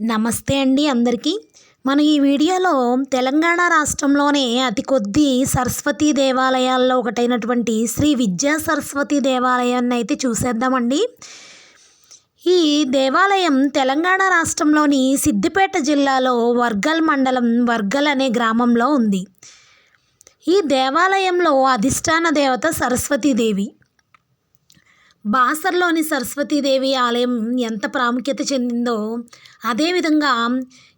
నమస్తే అండి అందరికీ. మనం ఈ వీడియోలో తెలంగాణ రాష్ట్రంలోనే అతి కొద్ది సరస్వతి దేవాలయాల్లో ఒకటైనటువంటి శ్రీ విద్యా సరస్వతి దేవాలయాన్ని అయితే చూసేద్దామండి. ఈ దేవాలయం తెలంగాణ రాష్ట్రంలోని సిద్దిపేట జిల్లాలో వర్గల్ మండలం వర్గల్ అనే గ్రామంలో ఉంది. ఈ దేవాలయంలో అధిష్టాన దేవత సరస్వతీదేవి బాసర్లోని సరస్వతీదేవి ఆలయం ఎంత ప్రాముఖ్యత చెందిందో అదేవిధంగా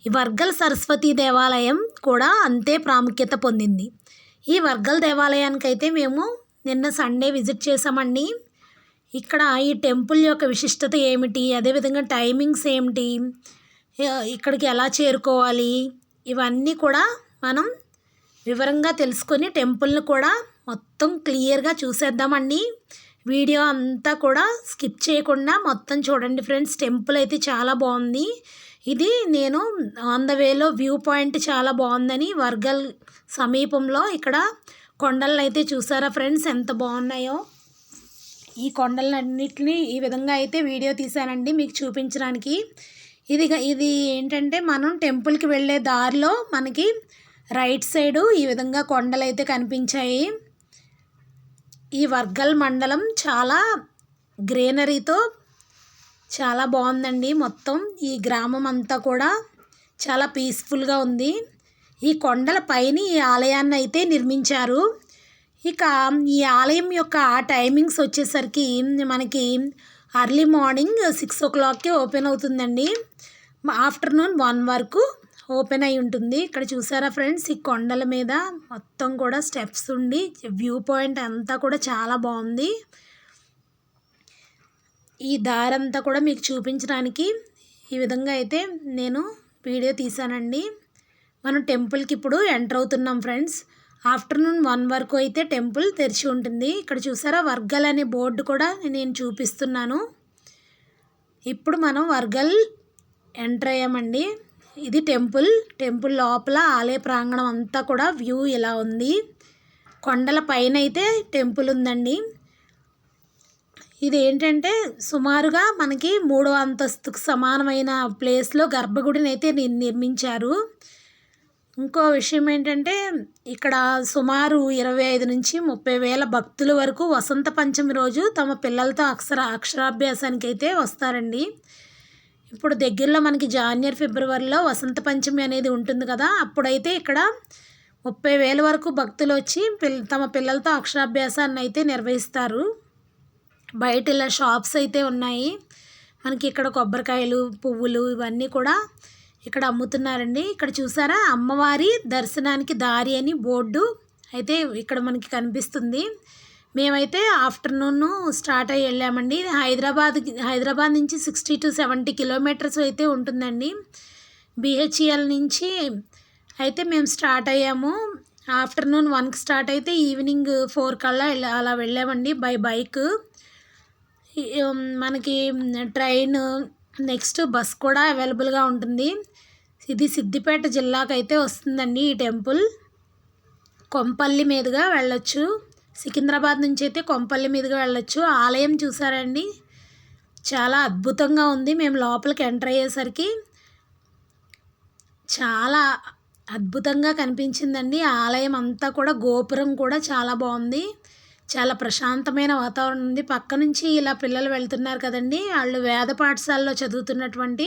ఈ వర్గల్ సరస్వతీ దేవాలయం కూడా అంతే ప్రాముఖ్యత పొందింది. ఈ వర్గల్ దేవాలయానికి అయితే మేము నిన్న సండే విజిట్ చేసామండి ఇక్కడ ఈ టెంపుల్ యొక్క విశిష్టత ఏమిటి అదేవిధంగా టైమింగ్స్ ఏమిటి ఇక్కడికి ఎలా చేరుకోవాలి ఇవన్నీ కూడా మనం వివరంగా తెలుసుకొని టెంపుల్ని కూడా మొత్తం క్లియర్గా చూసేద్దామండి. వీడియో అంతా కూడా స్కిప్ చేయకుండా మొత్తం చూడండి ఫ్రెండ్స్. టెంపుల్ అయితే చాలా బాగుంది. ఇది నేను ఆన్ ద వేలో వ్యూ పాయింట్ చాలా బాగుందని వర్గల్ సమీపంలో ఇక్కడ కొండలను అయితే చూసారా ఫ్రెండ్స్? ఎంత బాగున్నాయో. ఈ కొండలన్నింటినీ ఈ విధంగా అయితే వీడియో తీశానండి మీకు చూపించడానికి. ఇది ఇది ఏంటంటే మనం టెంపుల్కి వెళ్ళే దారిలో మనకి రైట్ సైడు ఈ విధంగా కొండలు అయితే కనిపించాయి. ఈ వర్గల్ మండలం చాలా గ్రీనరీతో చాలా బాగుందండి. మొత్తం ఈ గ్రామం అంతా కూడా చాలా పీస్ఫుల్గా ఉంది. ఈ కొండల పైన ఈ ఆలయాన్ని అయితే నిర్మించారు. ఇక ఈ ఆలయం యొక్క టైమింగ్స్ వచ్చేసరికి మనకి అర్లీ మార్నింగ్ సిక్స్ ఓ క్లాక్కి ఓపెన్ అవుతుందండి. ఆఫ్టర్నూన్ వన్ వరకు ఓపెన్ అయి ఉంటుంది. ఇక్కడ చూసారా ఫ్రెండ్స్? ఈ కొండల మీద మొత్తం కూడా స్టెప్స్ ఉండి వ్యూ పాయింట్ అంతా కూడా చాలా బాగుంది. ఈ దారంతా కూడా మీకు చూపించడానికి ఈ విధంగా అయితే నేను వీడియో తీశానండి. మనం టెంపుల్కి ఇప్పుడు ఎంటర్ అవుతున్నాం ఫ్రెండ్స్. ఆఫ్టర్నూన్ వన్ వరకు అయితే టెంపుల్ తెరిచి ఉంటుంది. ఇక్కడ చూసారా? వర్గల్ అనే బోర్డు కూడా నేను చూపిస్తున్నాను. ఇప్పుడు మనం వర్గల్ ఎంటర్ అయ్యామండి. ఇది టెంపుల్. టెంపుల్ లోపల ఆలయ ప్రాంగణం అంతా కూడా వ్యూ ఇలా ఉంది. కొండల పైన అయితే టెంపుల్ ఉందండి. ఇది ఏంటంటే సుమారుగా మనకి మూడో అంతస్తుకు సమానమైన ప్లేస్లో గర్భగుడిని అయితే నిర్మించారు. ఇంకో విషయం ఏంటంటే ఇక్కడ సుమారు ఇరవై ఐదు నుంచి ముప్పై వేల భక్తుల వరకు వసంత పంచమి రోజు తమ పిల్లలతో అక్షర అక్షరాభ్యాసానికి అయితే వస్తారండి. ఇప్పుడు దగ్గరలో మనకి జాన్వరి ఫిబ్రవరిలో వసంత పంచమి అనేది ఉంటుంది కదా అప్పుడైతే ఇక్కడ ముప్పై వేల వరకు భక్తులు వచ్చి పిల్ తమ పిల్లలతో అక్షరాభ్యాసాన్ని అయితే నిర్వహిస్తారు. బయట ఇలా షాప్స్ అయితే ఉన్నాయి. మనకి ఇక్కడ కొబ్బరికాయలు పువ్వులు ఇవన్నీ కూడా ఇక్కడ అమ్ముతున్నారండి. ఇక్కడ చూసారా? అమ్మవారి దర్శనానికి దారి అని బోర్డు అయితే ఇక్కడ మనకి కనిపిస్తుంది. మేమైతే ఆఫ్టర్నూన్ స్టార్ట్ అయ్యి వెళ్ళామండి. హైదరాబాద్ హైదరాబాద్ నుంచి సిక్స్టీ టు సెవెంటీ కిలోమీటర్స్ అయితే ఉంటుందండి. బిహెచ్ఈఎల్ నుంచి అయితే మేము స్టార్ట్ అయ్యాము. ఆఫ్టర్నూన్ వన్కి స్టార్ట్ అయితే ఈవినింగ్ ఫోర్ కల్లా అలా వెళ్ళామండి బై బైక్. మనకి ట్రైన్ నెక్స్ట్ బస్ కూడా అవైలబుల్గా ఉంటుంది. ఇది సిద్దిపేట జిల్లాకైతే వస్తుందండి ఈ టెంపుల్. కొంపల్లి మీదుగా వెళ్ళొచ్చు. సికింద్రాబాద్ నుంచి అయితే కొంపల్లి మీదుగా వెళ్ళొచ్చు. ఆలయం చూసారండి. చాలా అద్భుతంగా ఉంది. మేము లోపలికి ఎంటర్ అయ్యేసరికి చాలా అద్భుతంగా కనిపించిందండి. ఆలయం అంతా కూడా గోపురం కూడా చాలా బాగుంది. చాలా ప్రశాంతమైన వాతావరణం ఉంది. పక్క నుంచి ఇలా పిల్లలు వెళ్తున్నారు కదండి. వాళ్ళు వేద పాఠశాలలో చదువుతున్నటువంటి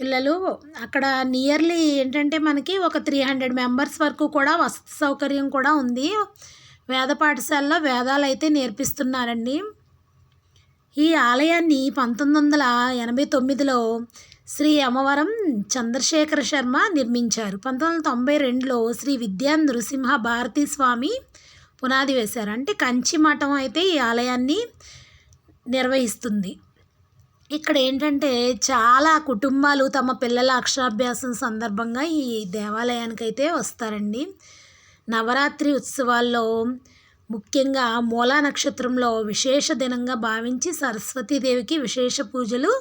పిల్లలు. అక్కడ నియర్లీ ఏంటంటే మనకి ఒక త్రీ హండ్రెడ్ మెంబర్స్ వరకు కూడా వసతి సౌకర్యం కూడా ఉంది. వేద పాఠశాలలో వేదాలు అయితే నేర్పిస్తున్నారండి. ఈ ఆలయాన్ని పంతొమ్మిది వందల ఎనభై తొమ్మిదిలో శ్రీ అమ్మవరం చంద్రశేఖర శర్మ నిర్మించారు. పంతొమ్మిది వందల తొంభై రెండులో శ్రీ విద్యా నృసింహ భారతీ స్వామి పునాది వేశారు. అంటే కంచి మఠం అయితే ఈ ఆలయాన్ని నిర్వహిస్తుంది. ఇక్కడ ఏంటంటే చాలా కుటుంబాలు తమ పిల్లల అక్షరాభ్యాసం సందర్భంగా ఈ దేవాలయానికి అయితే వస్తారండి. నవరాత్రి ఉత్సవాల్లో ముఖ్యంగా మూలా నక్షత్రంలో విశేష దినంగా భావించి సరస్వతీదేవికి విశేష పూజలు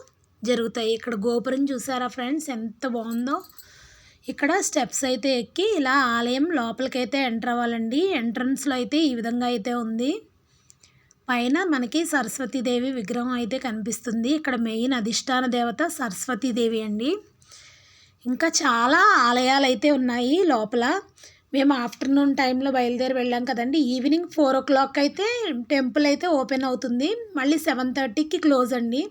జరుగుతాయి. ఇక్కడ గోపురం చూసారా ఫ్రెండ్స్? ఎంత బాగుందో. ఇక్కడ స్టెప్స్ అయితే ఎక్కి ఇలా ఆలయం లోపలికైతే ఎంటర్ అవ్వాలండి. ఎంట్రన్స్లో అయితే ఈ విధంగా అయితే ఉంది. పైన మనకి సరస్వతీదేవి విగ్రహం అయితే కనిపిస్తుంది. ఇక్కడ మెయిన్ అధిష్టాన దేవత సరస్వతీదేవి అండి. ఇంకా చాలా ఆలయాలు అయితే ఉన్నాయి లోపల. మేము ఆఫ్టర్నూన్ టైంలో బయలుదేరి వెళ్ళాం కదండి. ఈవినింగ్ ఫోర్ ఓ క్లాక్ అయితే టెంపుల్ అయితే ఓపెన్ అవుతుంది. మళ్ళీ సెవెన్ థర్టీకి క్లోజ్ అండి.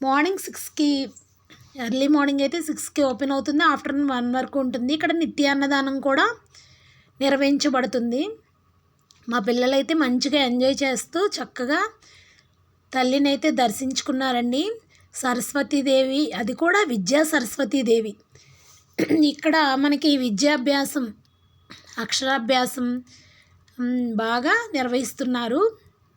మార్నింగ్ సిక్స్కి ఎర్లీ మార్నింగ్ అయితే సిక్స్కి ఓపెన్ అవుతుంది. ఆఫ్టర్నూన్ వన్ వరకు ఉంటుంది. ఇక్కడ నిత్య అన్నదానం కూడా నిర్వహించబడుతుంది. మా పిల్లలైతే మంచిగా ఎంజాయ్ చేస్తూ చక్కగా తల్లిని అయితే దర్శించుకున్నారండి. సరస్వతీదేవి అది కూడా విద్యా సరస్వతీదేవి ఇక్కడ మనకి విద్యాభ్యాసం అక్షరాభ్యాసం బాగా నిర్వహిస్తున్నారు.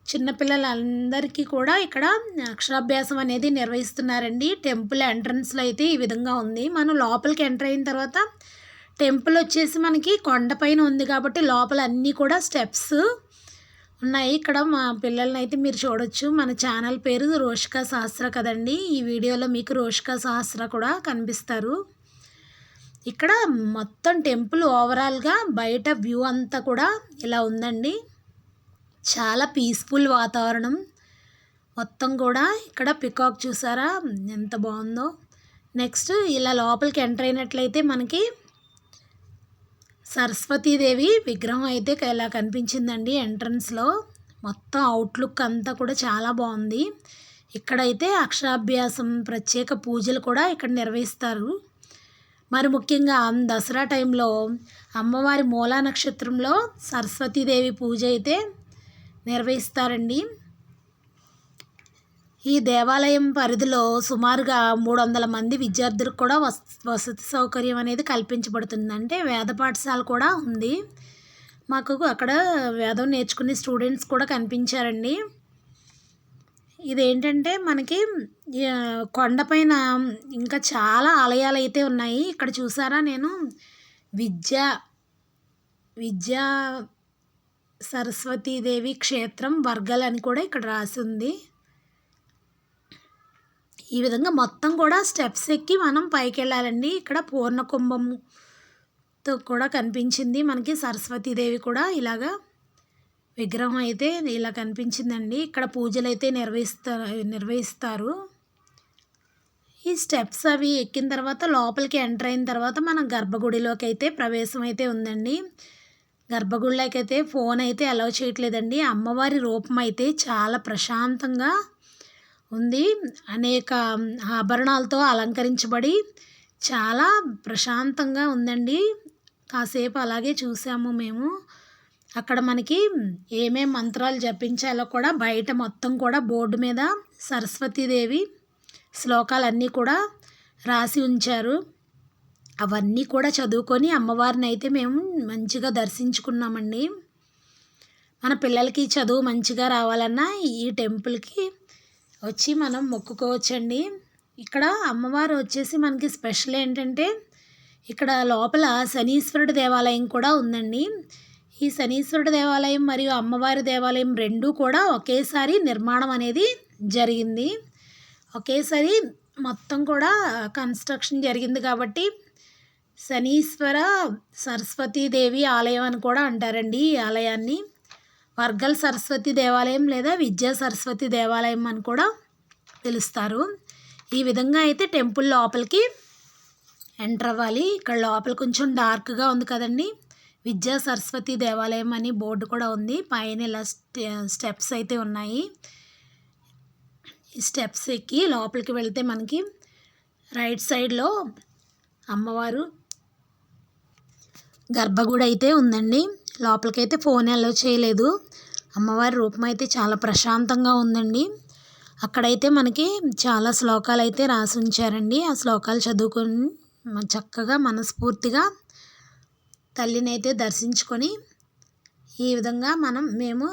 చిన్నపిల్లలందరికీ కూడా ఇక్కడ అక్షరాభ్యాసం అనేది నిర్వహిస్తున్నారండి. టెంపుల్ ఎంట్రన్స్లో అయితే ఈ విధంగా ఉంది. మనం లోపలికి ఎంటర్ అయిన తర్వాత టెంపుల్ వచ్చేసి మనకి కొండపైన ఉంది కాబట్టి లోపల అన్నీ కూడా స్టెప్స్ ఉన్నాయి. ఇక్కడ మా పిల్లల్ని అయితే మీరు చూడొచ్చు. మన ఛానల్ పేరు రోషికా సహస్ర కదండి. ఈ వీడియోలో మీకు రోషికా సహస్ర కూడా కనిపిస్తారు. ఇక్కడ మొత్తం టెంపుల్ ఓవరాల్గా బయట వ్యూ అంతా కూడా ఇలా ఉందండి. చాలా పీస్ఫుల్ వాతావరణం. మొత్తం కూడా ఇక్కడ పికాక్ చూసారా? ఎంత బాగుందో. నెక్స్ట్ ఇలా లోపలికి ఎంటర్ అయినట్లయితే మనకి సరస్వతీదేవి విగ్రహం అయితే ఇలా కనిపించిందండి ఎంట్రన్స్లో. మొత్తం అవుట్లుక్ అంతా కూడా చాలా బాగుంది. ఇక్కడైతే అక్షరాభ్యాసం ప్రత్యేక పూజలు కూడా ఇక్కడ నిర్వహిస్తారు. మరి ముఖ్యంగా దసరా టైంలో అమ్మవారి మూలా నక్షత్రంలో సరస్వతీదేవి పూజ అయితే నిర్వహిస్తారండి. ఈ దేవాలయం పరిధిలో సుమారుగా మూడు వందల మంది విద్యార్థులకు కూడా వస వసతి సౌకర్యం అనేది కల్పించబడుతుంది. అంటే వేద పాఠశాల కూడా ఉంది. మాకు అక్కడ వేదం నేర్చుకునే స్టూడెంట్స్ కూడా కనిపించారండి. ఇదేంటంటే మనకి కొండపైన ఇంకా చాలా ఆలయాలు అయితే ఉన్నాయి. ఇక్కడ చూసారా నేను? విద్య విద్యా సరస్వతీదేవి క్షేత్రం వర్గల్ అని కూడా ఇక్కడ రాసి ఉంది. ఈ విధంగా మొత్తం కూడా స్టెప్స్ ఎక్కి మనం పైకి వెళ్ళాలండి. ఇక్కడ పూర్ణకుంభంతో కూడా కనిపించింది మనకి సరస్వతీదేవి కూడా ఇలాగా. విగ్రహం అయితే ఇలా కనిపించిందండి. ఇక్కడ పూజలు అయితే నిర్వహిస్తారు. నిర్వహిస్తారు ఈ స్టెప్స్ అవి ఎక్కిన తర్వాత లోపలికి ఎంటర్ అయిన తర్వాత మన గర్భగుడిలోకి అయితే ప్రవేశం అయితే ఉందండి. గర్భగుడిలోకి అయితే ఫోన్ అయితే అలౌ చేయట్లేదండి. అమ్మవారి రూపం అయితే చాలా ప్రశాంతంగా ఉంది. అనేక ఆభరణాలతో అలంకరించబడి చాలా ప్రశాంతంగా ఉందండి. కాసేపు అలాగే చూసాము మేము. అక్కడ మనకి ఏమేం మంత్రాలు జపించాలో కూడా బయట మొత్తం కూడా బోర్డు మీద సరస్వతీదేవి శ్లోకాలన్నీ కూడా రాసి ఉంచారు. అవన్నీ కూడా చదువుకొని అమ్మవారిని అయితే మేము మంచిగా దర్శించుకున్నామండి. మన పిల్లలకి చదువు మంచిగా రావాలన్నా ఈ టెంపుల్కి వచ్చి మనం మొక్కుకోవచ్చండి. ఇక్కడ అమ్మవారు వచ్చేసి మనకి స్పెషల్ ఏంటంటే ఇక్కడ లోపల శనీశ్వరుడు దేవాలయం కూడా ఉందండి. ఈ శనీశ్వరుడు దేవాలయం మరియు అమ్మవారి దేవాలయం రెండూ కూడా ఒకేసారి నిర్మాణం అనేది జరిగింది. ఒకేసారి మొత్తం కూడా కన్స్ట్రక్షన్ జరిగింది కాబట్టి శనీశ్వర సరస్వతీదేవి ఆలయం అని కూడా అంటారండి ఈ ఆలయాన్ని. వర్గల్ సరస్వతి దేవాలయం లేదా విద్యా సరస్వతి దేవాలయం అని కూడా పిలుస్తారు. ఈ విధంగా అయితే టెంపుల్ లోపలికి ఎంటర్ అవ్వాలి. ఇక్కడ లోపల కొంచెం డార్క్గా ఉంది కదండి. విద్యా సరస్వతి దేవాలయం అని బోర్డు కూడా ఉంది. పైన ఇలా స్టెప్స్ అయితే ఉన్నాయి. ఈ స్టెప్స్ ఎక్కి లోపలికి వెళ్తే మనకి రైట్ సైడ్లో అమ్మవారు గర్భగుడి అయితే ఉందండి. లోపలికైతే ఫోన్ అలో చేయలేదు. అమ్మవారి రూపం అయితే చాలా ప్రశాంతంగా ఉందండి. అక్కడైతే మనకి చాలా శ్లోకాలు అయితే రాసి ఉంచారండి. ఆ శ్లోకాలు చదువుకొని చక్కగా మనస్ఫూర్తిగా తల్లిని అయితే దర్శించుకొని ఈ విధంగా మనం మేము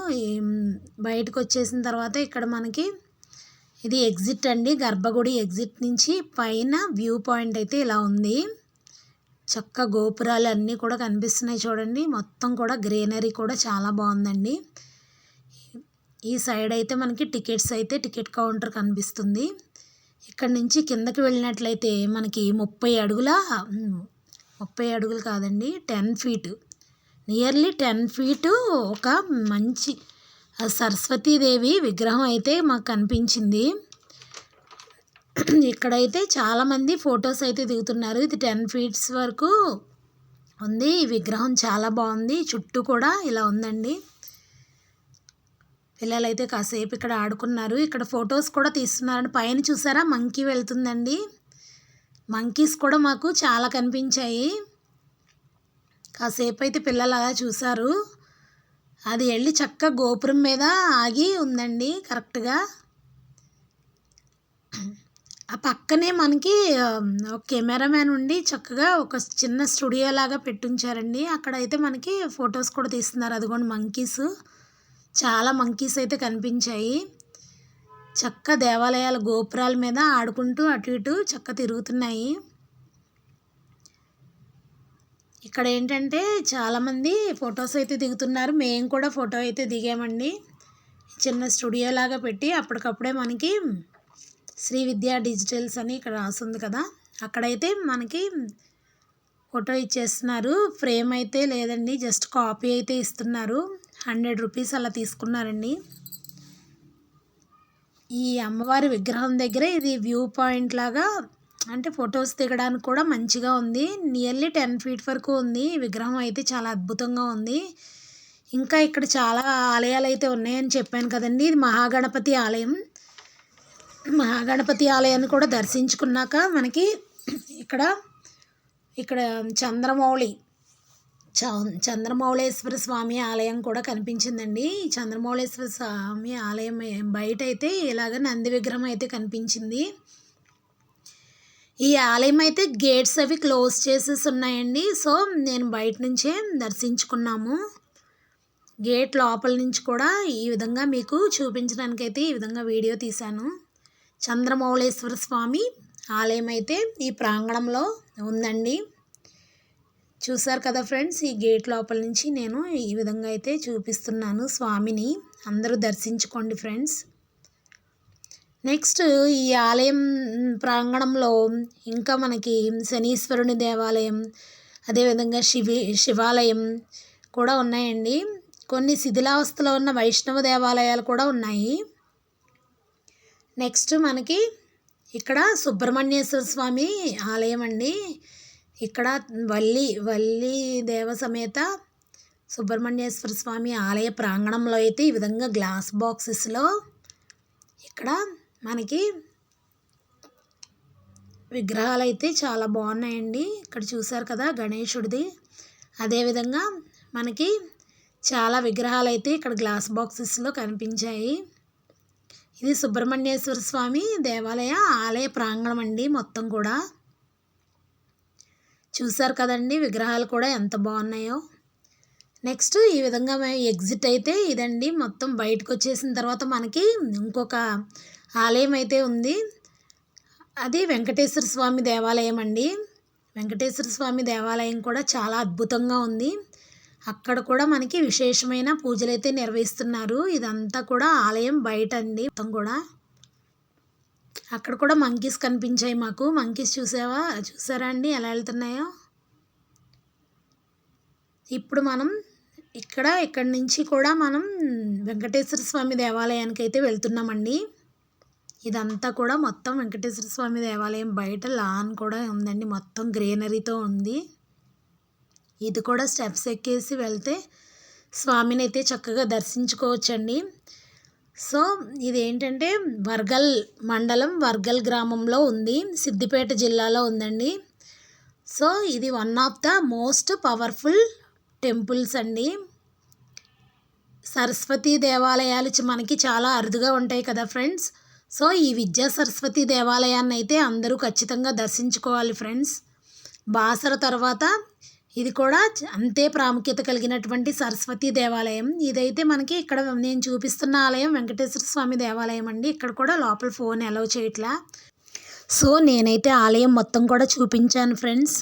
బయటకు వచ్చేసిన తర్వాత ఇక్కడ మనకి ఇది ఎగ్జిట్ అండి. గర్భగుడి ఎగ్జిట్ నుంచి పైన వ్యూ పాయింట్ అయితే ఇలా ఉంది. చక్క గోపురాలు అన్నీ కూడా కనిపిస్తున్నాయి చూడండి. మొత్తం కూడా గ్రీనరీ కూడా చాలా బాగుందండి. ఈ సైడ్ అయితే మనకి టికెట్స్ అయితే టికెట్ కౌంటర్ కనిపిస్తుంది. ఇక్కడ నుంచి కిందకి వెళ్ళినట్లయితే మనకి ముప్పై అడుగుల ముప్పై అడుగులు కాదండి ten feet. Nearly ten feet ఒక మంచి సరస్వతీదేవి విగ్రహం అయితే మాకు కనిపించింది. ఇక్కడైతే చాలామంది ఫొటోస్ అయితే దిగుతున్నారు. ఇది టెన్ ఫీట్స్ వరకు ఉంది. ఈ విగ్రహం చాలా బాగుంది. చుట్టూ కూడా ఇలా ఉందండి. పిల్లలైతే కాసేపు ఇక్కడ ఆడుకున్నారు. ఇక్కడ ఫొటోస్ కూడా తీస్తున్నారండి. పైన చూసారా? మంకీ వెళ్తుందండి. మంకీస్ కూడా మాకు చాలా కనిపించాయి. కాసేపు అయితే పిల్లలు అలా చూసారు అది వెళ్ళి చక్క గోపురం మీద ఆగి ఉందండి కరెక్ట్గా. ఆ పక్కనే మనకి ఒక కెమెరామ్యాన్ ఉండి చక్కగా ఒక చిన్న స్టూడియో లాగా పెట్టుంచారండి. అక్కడైతే మనకి ఫొటోస్ కూడా తీస్తున్నారు. అదిగోండి మంకీస్. చాలా మంకీస్ అయితే కనిపించాయి. చక్క దేవాలయాల గోపురాల మీద ఆడుకుంటూ అటు ఇటు చక్క తిరుగుతున్నాయి. ఇక్కడ ఏంటంటే చాలామంది ఫొటోస్ అయితే దిగుతున్నారు. మేము కూడా ఫోటో అయితే దిగామండి. చిన్న స్టూడియో లాగా పెట్టి అప్పటికప్పుడే మనకి శ్రీ విద్యా డిజిటల్స్ అని ఇక్కడ రాస్తుంది కదా. అక్కడైతే మనకి ఫోటో ఇచ్చేస్తున్నారు. ఫ్రేమ్ అయితే లేదండి. జస్ట్ కాపీ అయితే ఇస్తున్నారు. హండ్రెడ్ రూపీస్ అలా తీసుకున్నారండి. ఈ అమ్మవారి విగ్రహం దగ్గర ఇది వ్యూ పాయింట్ లాగా అంటే ఫొటోస్ దిగడానికి కూడా మంచిగా ఉంది. నియర్లీ టెన్ ఫీట్ వరకు ఉంది. విగ్రహం అయితే చాలా అద్భుతంగా ఉంది. ఇంకా ఇక్కడ చాలా ఆలయాలు అయితే ఉన్నాయని చెప్పాను కదండి. ఇది మహాగణపతి ఆలయం. మహాగణపతి ఆలయాన్ని కూడా దర్శించుకున్నాక మనకి ఇక్కడ ఇక్కడ చంద్రమౌళి చంద్రమౌళేశ్వర స్వామి ఆలయం కూడా కనిపించిందండి. చంద్రమౌళేశ్వర స్వామి ఆలయం బయట అయితే ఇలాగ నంది విగ్రహం అయితే కనిపించింది. ఈ ఆలయం అయితే గేట్స్ అవి క్లోజ్ చేసేసి ఉన్నాయండి. సో నేను బయట నుంచే దర్శించుకున్నాము. గేట్ లోపల నుంచి కూడా ఈ విధంగా మీకు చూపించడానికైతే ఈ విధంగా వీడియో తీశాను. చంద్రమౌళేశ్వర స్వామి ఆలయం అయితే ఈ ప్రాంగణంలో ఉందండి. చూసారు కదా ఫ్రెండ్స్ ఈ గేట్ లోపల నుంచి నేను ఈ విధంగా అయితే చూపిస్తున్నాను స్వామిని. అందరూ దర్శించుకోండి ఫ్రెండ్స్. నెక్స్ట్ ఈ ఆలయం ప్రాంగణంలో ఇంకా మనకి శనీశ్వరుని దేవాలయం అదేవిధంగా శివి శివాలయం కూడా ఉన్నాయండి. కొన్ని శిథిలావస్థలో ఉన్న వైష్ణవ దేవాలయాలు కూడా ఉన్నాయి. నెక్స్ట్ మనకి ఇక్కడ సుబ్రహ్మణ్యేశ్వర స్వామి ఆలయం అండి. ఇక్కడ వల్లి వల్లి దేవ సమేత సుబ్రహ్మణ్యేశ్వర స్వామి ఆలయ ప్రాంగణంలో అయితే ఈ విధంగా గ్లాస్ బాక్సెస్లో ఇక్కడ మనకి విగ్రహాలు అయితే చాలా బాగున్నాయండి. ఇక్కడ చూసారు కదా గణేశుడిది అదేవిధంగా మనకి చాలా విగ్రహాలు అయితే ఇక్కడ గ్లాస్ బాక్సెస్లో కనిపించాయి. ఇది సుబ్రహ్మణ్యేశ్వర స్వామి దేవాలయ ఆలయ ప్రాంగణం అండి మొత్తం కూడా. చూసారు కదండి విగ్రహాలు కూడా ఎంత బాగున్నాయో. నెక్స్ట్ ఈ విధంగా ఎగ్జిట్ అయితే ఇదండి మొత్తం బయటకు వచ్చేసిన తర్వాత మనకి ఇంకొక ఆలయం అయితే ఉంది. అది వెంకటేశ్వర స్వామి దేవాలయం అండి. వెంకటేశ్వర స్వామి దేవాలయం కూడా చాలా అద్భుతంగా ఉంది. అక్కడ కూడా మనకి విశేషమైన పూజలు అయితే నిర్వహిస్తున్నారు. ఇదంతా కూడా ఆలయం బయట అండి మొత్తం కూడా. అక్కడ కూడా మంకీస్ కనిపించాయి మాకు. మంకీస్ చూసావా? చూసారా అండి? ఎలా వెళ్తున్నాయో? ఇప్పుడు మనం ఇక్కడ ఇక్కడి నుంచి కూడా మనం వెంకటేశ్వర స్వామి దేవాలయానికి అయితే వెళ్తున్నామండి. ఇదంతా కూడా మొత్తం వెంకటేశ్వర స్వామి దేవాలయం. బయట లాన్ కూడా ఉందండి. మొత్తం గ్రీనరీతో ఉంది. ఇది కూడా స్టెప్స్ ఎక్కేసి వెళ్తే స్వామిని అయితే చక్కగా దర్శించుకోవచ్చండి. సో ఇది ఏంటంటే వర్గల్ మండలం వర్గల్ గ్రామంలో ఉంది. సిద్దిపేట జిల్లాలో ఉందండి. సో ఇది one of the most powerful temples అండి. సరస్వతి దేవాలయాలు మనకి చాలా అరుదుగా ఉంటాయి కదా ఫ్రెండ్స్. సో ఈ విద్యా సరస్వతి దేవాలయాన్ని అయితే అందరూ ఖచ్చితంగా దర్శించుకోవాలి ఫ్రెండ్స్. బాసర తర్వాత ఇది కూడా అంతే ప్రాముఖ్యత కలిగినటువంటి సరస్వతి దేవాలయం. ఇదైతే మనకి ఇక్కడ నేను చూపిస్తున్న ఆలయం వెంకటేశ్వర స్వామి దేవాలయం అండి. ఇక్కడ కూడా లోపల ఫోన్ అలౌ చేయట్లా. సో నేనైతే ఆలయం మొత్తం కూడా చూపించాను ఫ్రెండ్స్.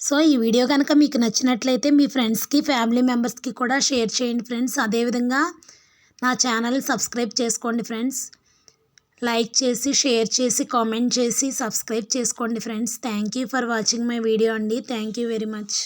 సో ఈ వీడియో కనుక మీకు నచ్చినట్లయితే మీ ఫ్రెండ్స్కి ఫ్యామిలీ మెంబర్స్కి కూడా షేర్ చేయండి ఫ్రెండ్స్. అదేవిధంగా నా ఛానల్ సబ్స్క్రైబ్ చేసుకోండి ఫ్రెండ్స్. లైక్ చేసి షేర్ చేసి కామెంట్ చేసి సబ్స్క్రైబ్ చేసుకోండి friends. Thank you for watching my video అండి. Thank you very much.